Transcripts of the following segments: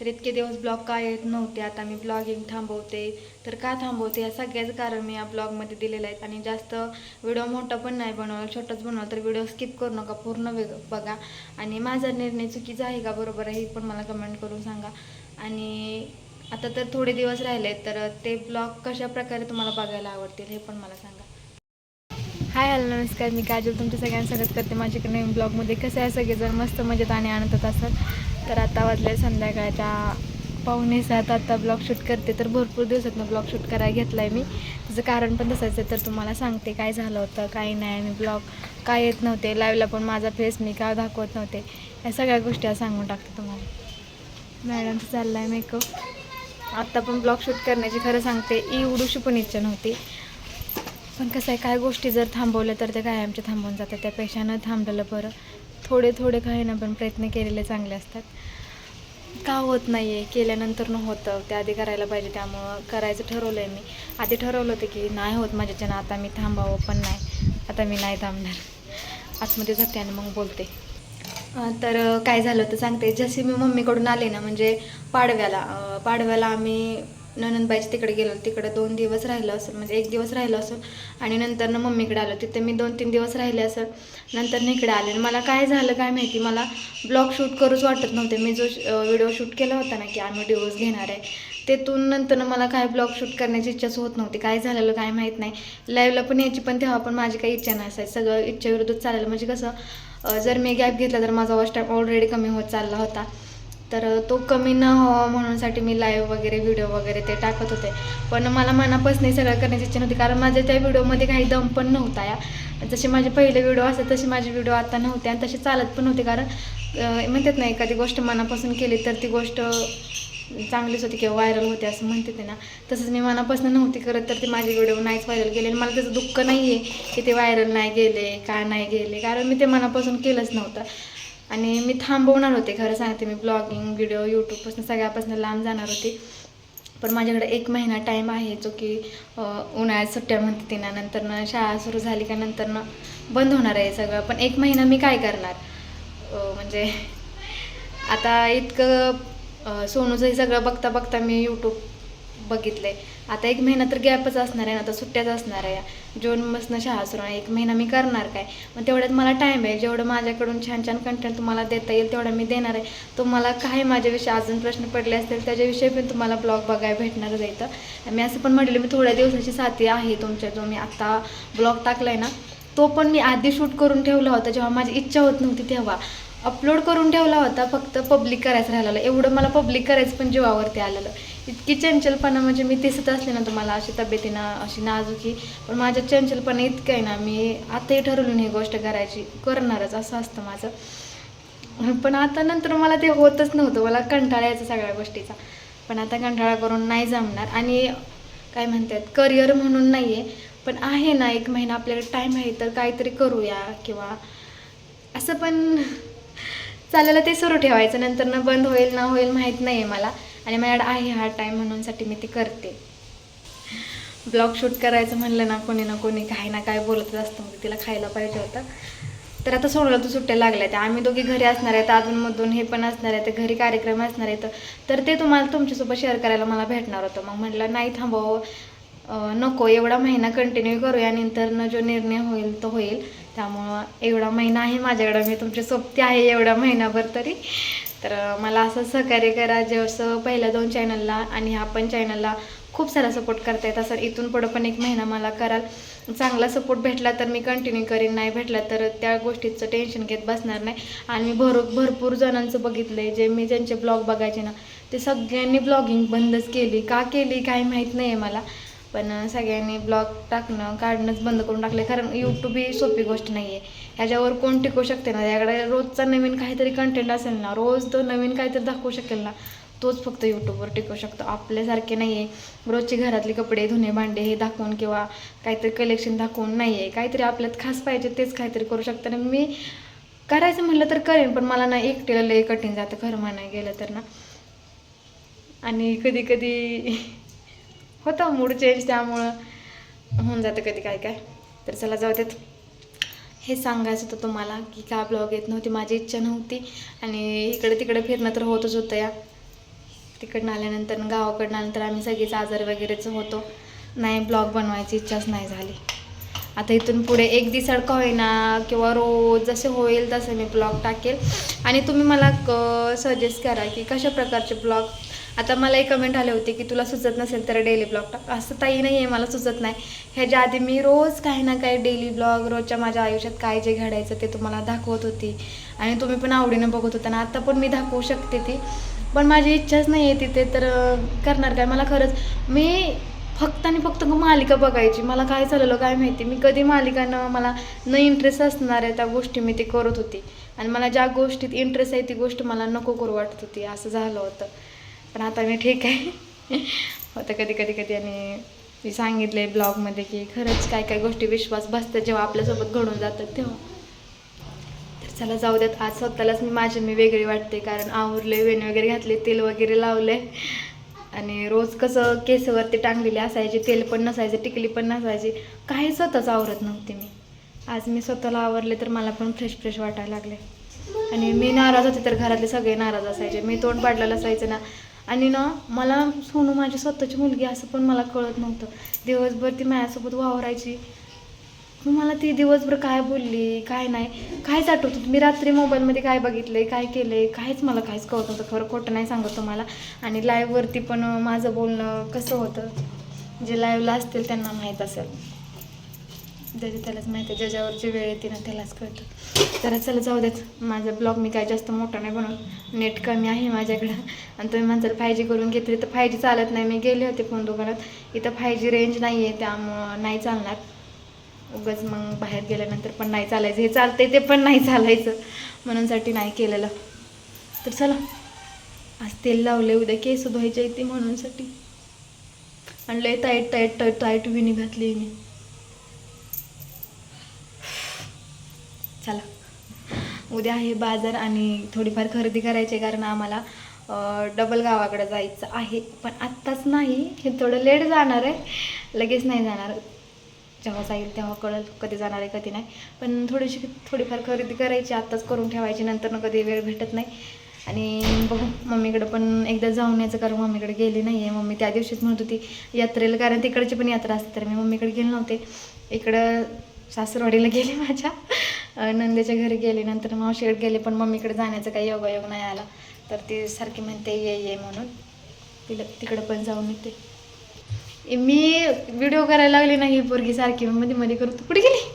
तर इतके दिवस ब्लॉग का येत नव्हते आता मी ब्लॉगिंग थांबवते. तर का थांबवते? या सगळ्याच कारण मी या ब्लॉगमध्ये दिलेलं आहेत. आणि जास्त व्हिडिओ मोठा पण नाही बनवला छोटाच बनवला तर व्हिडिओ स्किप करू नका पूर्ण वेग बघा. आणि माझा निर्णय चुकीचा आहे का बरोबर आहे हे पण मला कमेंट करून सांगा. आणि आता तर थोडे दिवस राहिले तर ते ब्लॉग कशा प्रकारे तुम्हाला बघायला आवडतील हे पण मला सांगा. हाय हॅलो नमस्कार. मी काजल तुमच्या सगळ्यांसोबत करते. माझ्याकडे नवीन ब्लॉगमध्ये कसं आहे सगळेजण मस्त मजेत आणि आनंदात असतात तर आता वाजले संध्याकाळच्या पाहुणे सात आता ब्लॉग शूट करते. तर भरपूर दिवसातनं ब्लॉग शूट करायला घेतला आहे मी. त्याचं कारण पण तसंच आहे. तर तुम्हाला सांगते काय झालं होतं काय नाही. मी ब्लॉग काय येत नव्हते. लाईव्हला पण माझा फेस मी का दाखवत नव्हते. या सगळ्या गोष्टी सांगून टाकते तुम्हाला. मॅडमचं चाललं आहे मेकअप आत्ता पण ब्लॉग शूट करण्याची खरं सांगते एवढीशी पण इच्छा नव्हती. पण कसं आहे काय गोष्टी जर थांबवल्या तर ते काय आमच्या थांबून जातात. त्यापेक्षा न थांबलेलं बरं. थोडे थोडे काही ना पण प्रयत्न केलेले चांगले असतात. का होत नाही आहे केल्यानंतर न होतं. ते आधी करायला पाहिजे त्यामुळं करायचं ठरवलं आहे मी. आधी ठरवलं होतं की नाही होत माझ्याच्यानं आता मी थांबावं पण नाही. आता मी नाही थांबणार. आतमध्ये जाते आणि मग बोलते. तर काय झालं होतं सांगते. जसे मी मम्मीकडून आले ना म्हणजे पाडव्याला पाडव्याला आम्ही ननंदबाईच्या तिकडे गेलो तिकडे दोन दिवस राहिलं असेल म्हणजे एक दिवस राहिलं असेल. आणि नंतर ना मम्मीकडे आलो तिथे मी दोन तीन दिवस राहिले असेल. नंतर ना इकडे आले. आणि मला काय झालं काय माहिती मला ब्लॉग शूट करूच वाटत नव्हते. मी जो व्हिडिओ शूट केला होता ना की आम्ही डिवोर्स घेणार आहे तेथून नंतर मला काय ब्लॉग शूट करण्याची इच्छाच होत नव्हती. काय झालेलं काय माहीत नाही. लाईव्हला पण यायची पण तेव्हा पण माझी काही इच्छा नसायची. सगळं इच्छेविरुद्धच चालेलं म्हणजे कसं जर मी गॅप घेतला तर माझा वॉच टाईम ऑलरेडी कमी होत चालला होता. तर तो कमी न व्हावा म्हणूनसाठी मी लाईव्ह वगैरे व्हिडिओ वगैरे ते टाकत होते. पण मला मनापासून सगळं करण्याची इच्छा नव्हती कारण माझ्या त्या व्हिडिओमध्ये काही दम पण नव्हता या. जसे माझे पहिले व्हिडिओ असतात तसे माझे व्हिडिओ आता नव्हते आणि तसे चालत पण होते कारण म्हणतात ना एखादी गोष्ट मनापासून केली तर ती गोष्ट चांगलीच होती किंवा व्हायरल होते असं म्हणते ते ना. तसंच मी मनापासून नव्हती करत तर ते माझे व्हिडिओ नाहीच व्हायरल गेले. आणि मला त्याचं दुःख नाही आहे की ते व्हायरल नाही गेले का नाही गेले कारण मी ते मनापासून केलंच नव्हतं. आणि मी थांबवणार होते खरं सांगते मी ब्लॉगिंग व्हिडिओ यूट्यूबपासून सगळ्यापासून लांब जाणार होते. पण माझ्याकडे एक महिना टाईम आहे जो की उन्हाळ्यात सुट्ट्या म्हणते तिना नंतरनं शाळा सुरू झाली का नंतरनं बंद होणार आहे सगळं. पण एक महिना मी काय करणार? म्हणजे आता इतकं सोनूचं हे सगळं बघता बघता मी यूट्यूब बघितलंय. आता एक महिना तर गॅपच असणार आहे ना आता सुट्ट्याच असणार आहे. जूनपासून शाळा सुरू आहे एक महिना मी करणार काय? मग तेवढ्यात मला टाईम आहे. जेवढं माझ्याकडून छान छान कंटेंट तुम्हाला देता येईल तेवढं मी देणार आहे. तुम्हाला काही माझ्याविषयी अजून प्रश्न पडले असतील त्याच्याविषयी पण तुम्हाला ब्लॉग बघायला भेटणारच आहे इथं. मी असं पण म्हटलं मी थोड्या दिवसाची साथी आहे तुमच्या जो मी आत्ता ब्लॉग टाकला आहे ना तो पण मी आधी शूट करून ठेवला होता जेव्हा माझी इच्छा होत नव्हती तेव्हा. अपलोड करून ठेवला होता फक्त पब्लिक करायचं राहिलेलं. एवढं मला पब्लिक करायचं पण जीवावरती आलेलं. इतकी चंचलपणा म्हणजे मी दिसत असले ना तुम्हाला अशी तब्येतीनं अशी नाजुकी पण माझ्या चंचलपणा इतकं आहे ना मी आताही ठरवलं ही गोष्ट करायची. करणारच असं असतं माझं. पण आता नंतर मला ते होतच नव्हतं. मला कंटाळा यायचा सगळ्या गोष्टीचा. पण आता कंटाळा करून नाही जमणार. आणि काय म्हणतात करिअर म्हणून नाही आहे पण आहे ना एक महिना आपल्याकडे टाईम आहे तर काहीतरी करूया किंवा असं पण चालेल ते सुरू ठेवायचं. नंतर ना बंद होईल ना होईल माहीत नाही आहे मला. आणि माझ्याकडे आहे हा टाईम म्हणूनसाठी मी ते करते. ब्लॉग शूट करायचं म्हणलं ना कोणी ना कोणी काही ना काय बोलतच असतं. मग तिला खायला पाहिजे होतं. तर आता सोडला तर सुट्ट्या लागल्या त्या आम्ही दोघी घरी असणार आहेत अजूनमधून हे पण असणार आहे तर घरी कार्यक्रम असणार आहेत. तर ते तुम्हाला तुमच्यासोबत शेअर करायला मला भेटणार होतं. मग म्हटलं नाही थांबावं नको एवढा महिना कंटिन्यू करूया नंतर जो निर्णय होईल तो होईल. त्यामुळं एवढा महिना आहे माझ्याकडं मी तुमची सोबती आहे एवढा महिनाभर तरी. तर मला असं सहकार्य करा जसं पहिल्या दोन चॅनलला आणि ह्या पण चॅनलला खूप सारा सपोर्ट करता येत असं इथून पुढं पण एक महिना मला कराल. चांगला सपोर्ट भेटला तर मी कंटिन्यू करीन नाही भेटला तर त्या गोष्टीचं टेन्शन घेत बसणार नाही. आणि मी भर भरपूर जणांचं बघितलं आहे जे मी ज्यांचे ब्लॉग बघायचे ना ते सगळ्यांनी ब्लॉगिंग बंदच केली. का केली काही माहीत नाही आहे मला. पण सगळ्यांनी ब्लॉग टाकणं काढणंच बंद करून टाकलं कारण यूट्यूब ही सोपी गोष्ट नाही आहे ह्याच्यावर कोण टिकू शकते ना? याकडे रोजचा नवीन काहीतरी कंटेंट असेल ना रोज तो नवीन काहीतरी दाखवू शकेल ना तोच फक्त यूट्यूबवर टिकू शकतो. आपल्यासारखे नाही आहे रोजची घरातले कपडे धुणे भांडे हे दाखवून किंवा काहीतरी कलेक्शन दाखवून नाही आहे काहीतरी आपल्यात खास पाहिजे तेच काहीतरी करू शकतं. आणि मी करायचं म्हटलं तर करेन पण मला ना एकटीला लय कठीण जातं खरं म्हणायला गेलं तर ना. आणि कधी कधी होतं मूड चेंज त्यामुळं. होऊन जातं कधी काय काय. तर चला जाऊ देत. हे सांगायचं होतं तुम्हाला की का ब्लॉग येत नव्हती माझी इच्छा नव्हती. आणि इकडे तिकडे फिरणं तर होतच होतं या. तिकडनं आल्यानंतर गावाकडनं आल्यानंतर आम्ही सगळीच आजार वगैरेच होतो. नाही ब्लॉग बनवायची इच्छाच नाही झाली. आता इथून पुढे एक दिवसाड का होईना किंवा रोज जसे होईल तसे मी ब्लॉग टाकेल. आणि तुम्ही मला क सजेस्ट करा की कशा प्रकारचे ब्लॉग आता मला एक कमेंट आले होते की तुला सुचत नसेल तर डेली ब्लॉग टाक. असं ताई नाही आहे मला सुचत नाही. ह्याच्या आधी मी रोज काही ना काही डेली ब्लॉग रोजच्या माझ्या आयुष्यात काय जे घडायचं ते तुम्हाला दाखवत होती. आणि तुम्ही पण आवडीनं बघत होता ना आता पण मी दाखवू शकते ती. पण माझी इच्छाच नाही आहे तिथे तर करणार काय? मला खरंच मी फक्त आणि फक्त मालिका बघायची. मला काय चाललं काय माहिती? मी कधी मालिकानं मला न इंटरेस्ट असणार आहे त्या गोष्टी मी ते करत होती. आणि मला ज्या गोष्टीत इंटरेस्ट आहे ती गोष्ट मला नको करू वाटत होती. असं झालं होतं. पण आता मी ठीक आहे. होतं कधी कधी कधी आणि मी सांगितले ब्लॉगमध्ये की खरंच काय काय गोष्टी विश्वास बसतात जेव्हा आपल्यासोबत घडून जातात तेव्हा. तर चला जाऊ देत आज स्वतःलाच मी माझी मी वेगळी वाटते कारण आवरले वेणी वगैरे घातले तेल वगैरे लावले आणि रोज कसं केसवरती टांगलेली असायची तेल पण नसायचे टिकली पण नसायची. काही स्वतःच आवरत नव्हते मी. आज मी स्वतःला आवरले तर मला पण फ्रेश फ्रेश वाटायला लागले आणि मी नाराज होते तर घरातले सगळे नाराज असायचे. मी तोंड पाडलेलं असायचं ना. आणि ना मला सोनू माझी स्वतःची मुलगी असं पण मला कळत नव्हतं. दिवसभर ती माझ्यासोबत वावरायची. मला ती दिवसभर काय बोलली काय नाही काहीच आठवत होतं. मी रात्री मोबाईलमध्ये काय बघितलंय काय केलंय काहीच मला काहीच कळत नव्हतं. खरं खोटं नाही सांगत तुम्हाला. आणि लाईव्हवरती पण माझं बोलणं कसं होतं? जे लाईव्हला असतील त्यांना माहीत असेल. ज्याची त्यालाच माहिती आहे ज्याच्यावरची वेळ येते ना त्यालाच कळतं. तर चला जाऊ द्याच माझा ब्लॉग मी काय जास्त मोठा नाही बनवून नेट कमी आहे माझ्याकडं. आणि तुम्ही म्हणताल फाय जी करून घेतली तर फाय जी चालत नाही. मी गेले होते फोन दुकानात. इथं फाय जी रेंज नाही आहे त्यामुळं नाही चालणार. उगाच मग बाहेर गेल्यानंतर पण नाही चालायचं. हे चालतंय ते पण नाही चालायचं. म्हणूनसाठी नाही केलेलं. तर चला आज तेल लावले उद्या केस धुवायचे ते म्हणूनसाठी. आणि लय टाईट टाईट टाईट टाईट विणी घातली मी. चला. उद्या आहे बाजार आणि थोडीफार खरेदी करायची आहे कारण आम्हाला डबल गावाकडे जायचं आहे. पण आत्ताच नाही हे थोडं लेट जाणार आहे. लगेच नाही जाणार. जेव्हा जाईल तेव्हा कळेल कधी जाणार आहे कधी नाही. पण थोडीशी थोडीफार खरेदी करायची आत्ताच करून ठेवायची नंतरनं कधी वेळ भेटत नाही. आणि बघू मम्मीकडं पण एकदा जाऊन यायचं कारण मम्मीकडे गेली नाही आहे. मम्मी त्या दिवशीच म्हणत होती यात्रेला कारण तिकडची पण यात्रा असते तर मी मम्मीकडे गेले नव्हते. इकडं सासरवाडीला गेले माझ्या. नंदेच्या घरी गेले नंतर मावशीकडे गेले पण मम्मीकडे जाण्याचा काही योगायोग नाही आला. तर ती सारखी म्हणते ये ये म्हणून. तिला तिकडं पण जाऊन येते. मी व्हिडिओ करायला लागली नाही पोरगी सारखी. मध्ये मध्ये करू तू कुठे गेली?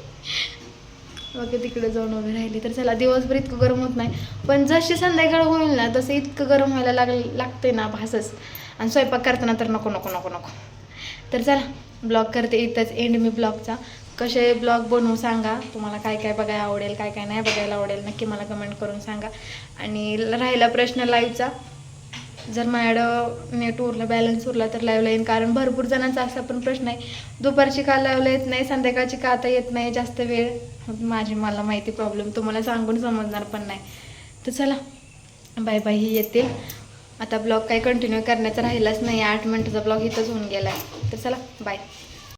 ओके तिकडे जाऊन उभी राहिली. तर चला दिवसभर इतकं गरम होत नाही. पण जशी संध्याकाळ होईल ना तसं इतकं गरम व्हायला लाग लागते ना भासच. आणि स्वयंपाक करताना तर नको नको नको नको. तर चला ब्लॉग करते. इथंच एंड मी ब्लॉगचा. कसे ब्लॉग बनवू सांगा. तुम्हाला काय काय बघायला आवडेल काय काय नाही बघायला आवडेल नक्की मला कमेंट करून सांगा. आणि राहिला प्रश्न लाईव्हचा जर माझ्याकडं नेट उरलं बॅलन्स उरला तर लाईव्हला येईन. कारण भरपूर जणांचा असा पण प्रश्न आहे. दुपारची का लाईव्हला येत नाही संध्याकाळची का आता येत नाही जास्त वेळ? माझी मला माहिती प्रॉब्लेम तुम्हाला सांगून समजणार पण नाही. तर चला बाय बाय ही येतील. आता ब्लॉग काही कंटिन्यू करण्याचा राहिलाच नाही. आठ मिनटाचा ब्लॉग इथंच होऊन गेला आहे तर चला बाय